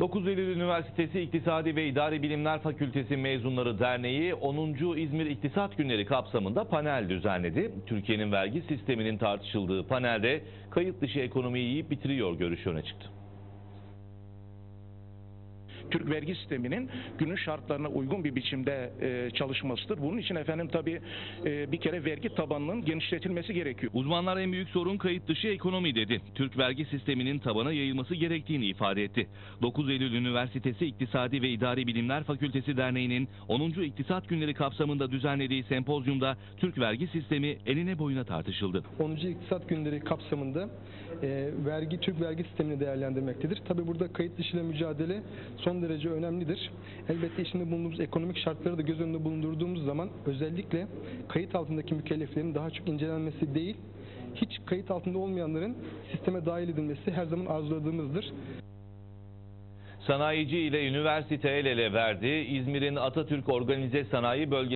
9 Eylül Üniversitesi İktisadi ve İdari Bilimler Fakültesi Mezunları Derneği 10. İzmir İktisat Günleri kapsamında panel düzenledi. Türkiye'nin vergi sisteminin tartışıldığı panelde kayıt dışı ekonomiyi yiyip bitiriyor görüşü öne çıktı. Türk vergi sisteminin günün şartlarına uygun bir biçimde e, çalışmasıdır. Bunun için efendim tabii e, bir kere vergi tabanının genişletilmesi gerekiyor. Uzmanlar en büyük sorun kayıt dışı ekonomi dedi. Türk vergi sisteminin tabana yayılması gerektiğini ifade etti. 9 Eylül Üniversitesi İktisadi ve İdari Bilimler Fakültesi Derneği'nin 10. İktisat Günleri kapsamında düzenlediği sempozyumda Türk vergi sistemi eline boyuna tartışıldı. 10. İktisat Günleri kapsamında e, vergi Türk vergi sistemini değerlendirmektedir. Tabi burada kayıt dışı ile mücadele son derece önemlidir. Elbette içinde bulunduğumuz ekonomik şartları da göz önünde bulundurduğumuz zaman özellikle kayıt altındaki mükelleflerin daha çok incelenmesi değil, hiç kayıt altında olmayanların sisteme dahil edilmesi her zaman arzuladığımızdır. Sanayici ile üniversite el ele verdi. İzmir'in Atatürk Organize Sanayi Bölgesi